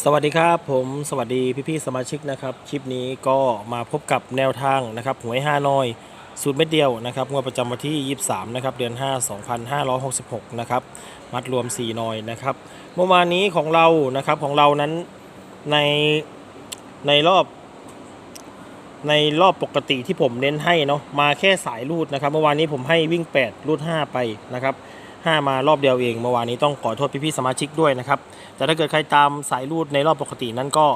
สวัสดีครับผมสวัสดีพี่ๆสมาชิกนะครับคลิปนี้ก็มาพบกับแนวทางนะครับหวยห้านอยสูตรเม็ดเดียวนะครับงวดประจำวันที่ 23 นะครับ เดือน 5 2566 นะครับมัดรวม4นอยนะครับเมื่อวานนี้ของเรานะครับของเรานั้นในในรอบในรอบปกติที่ผมเน้นให้เนาะมาแค่สายรูดนะครับ เมื่อวานนี้ผมให้วิ่ง 8 รูด 5 ไปนะครับ 5 มารอบเดียวเองเมื่อวานนี้ต้องขอโทษพี่ๆสมาชิกด้วยนะครับ แต่ถ้าเกิดใครตามสายรูดในรอบปกตินั้นก็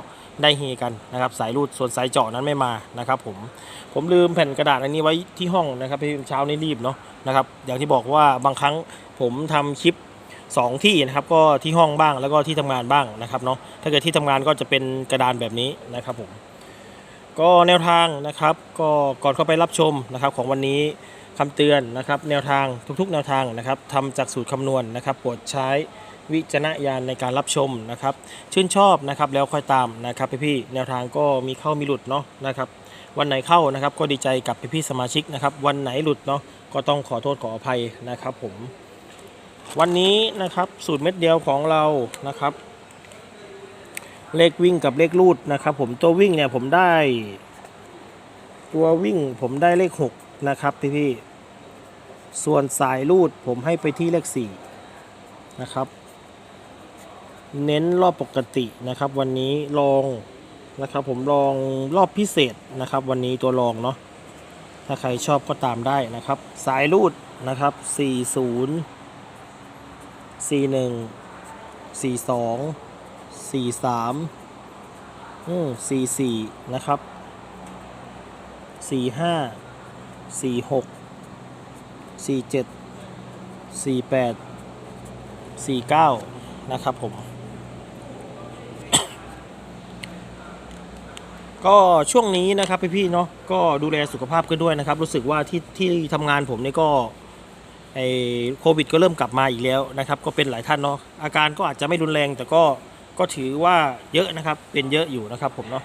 ได้เฮกันนะครับ สายรูดส่วนสายเจาะนั้นไม่มานะครับ ผมผมลืมแผ่นกระดาษอันนี้ไว้ที่ห้องนะครับพี่เช้านี้รีบเนาะนะครับอย่างที่บอกว่าบางครั้งผมทำคลิป 2 ที่นะครับก็ที่ห้องบ้างแล้วก็ที่ทำงานบ้างนะครับเนาะถ้าเกิดที่ทำงานก็จะเป็นกระดานแบบนี้นะครับผมก็แนวทางนะครับ ก็ก่อนเข้าไปรับชมนะครับของวันนี้ คำเตือนนะครับแนวทางทุกๆ แนวทางนะครับทำจากสูตรคำนวณนะครับโปรดใช้วิจารณญาณในการรับชมนะครับ ชื่นชอบนะครับแล้วค่อยตามนะครับพี่ๆแนวทางก็มีเข้ามีหลุดเนาะนะครับวันไหนเข้านะครับก็ดีใจกับพี่ๆสมาชิกนะครับ วันไหนหลุดเนาะก็ต้องขอโทษขออภัยนะครับผม วันนี้นะครับสูตรเม็ดเดียวของเรานะครับ เลขวิ่งกับเลขรูดนะครับ ผมตัววิ่งเนี่ยผมได้ ตัววิ่งผมได้เลข6 นะครับพี่ๆส่วนสายรูดผมให้ไปที่เลข4นะครับ เน้นรอบปกตินะครับ วันนี้ลองนะครับ ผมลองรอบพิเศษนะครับ วันนี้ตัวลองเนาะถ้าใครชอบก็ตามได้นะครับ สายรูดนะครับ 40 41 42 43อืม44 นะครับ 45 46 47 48 49นะครับผม ก็ช่วงนี้นะครับพี่ๆเนาะก็ดูแลสุขภาพกันด้วยนะครับ รู้สึกว่าที่ที่ทำงานผมเนี่ยก็ไอโควิดก็เริ่มกลับมาอีกแล้วนะครับ ก็เป็นหลายท่านเนาะอาการก็อาจจะไม่รุนแรงแต่ก็ก็ถือว่าเยอะนะครับเป็นเยอะอยู่นะครับผมเนาะ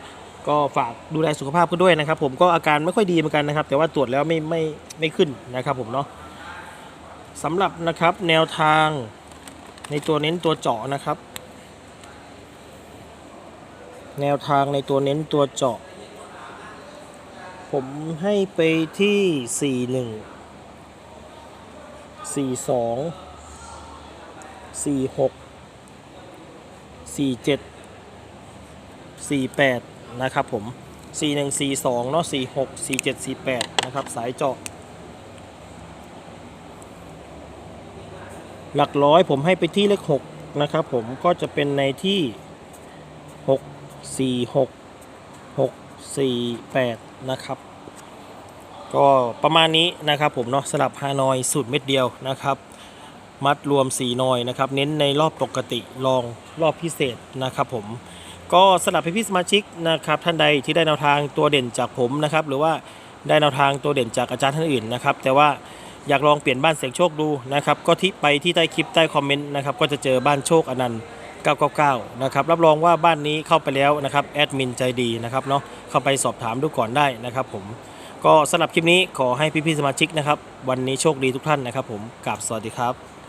ก็ฝากดูแลสุขภาพกันด้วยนะครับ ผมก็อาการไม่ค่อยดีเหมือนกันนะครับ แต่ว่าตรวจแล้วไม่ไม่ไม่ขึ้นนะครับ ผมเนาะสำหรับนะครับแนวทางในตัวเน้นตัวเจาะนะครับ แนวทางในตัวเน้นตัวเจาะ ผมให้ไปที่ 4 1 4 2 4 6 4 7 4 8 นะครับผม 4 1 4 2เนาะ4 6 4 7 4 8 นะครับ สายเจาะ หลักร้อยผมให้ไปที่เลข 6 นะครับผมก็จะเป็นในที่ 6 4 6 6 4 8 นะครับ ก็ประมาณนี้นะครับผมเนาะสลับฮานอยสูตรเม็ดเดียวนะครับมัดรวม4นอยนะครับ เน้นในรอบปกติลองรอบพิเศษนะครับผม ก็สลับพี่ๆสมาชิกนะครับท่านใดที่ได้แนวทางตัวเด่นจากผมนะครับหรือว่าได้แนวทางตัวเด่นจากอาจารย์ท่านอื่นนะครับแต่ว่าอยากลองเปลี่ยนบ้านเสียงโชคดูนะครับก็ที่ไปที่ใต้คลิปใต้คอมเมนต์นะครับก็จะเจอบ้านโชคอนันต์999นะครับรับรองว่าบ้านนี้เข้าไปแล้วนะครับแอดมินใจดีนะครับเนาะเข้าไปสอบถามดูก่อนได้นะครับผมก็สำหรับคลิปนี้ขอให้พี่ๆสมาชิกนะครับวันนี้โชคดีทุกท่านนะครับผมกราบสวัสดีครับ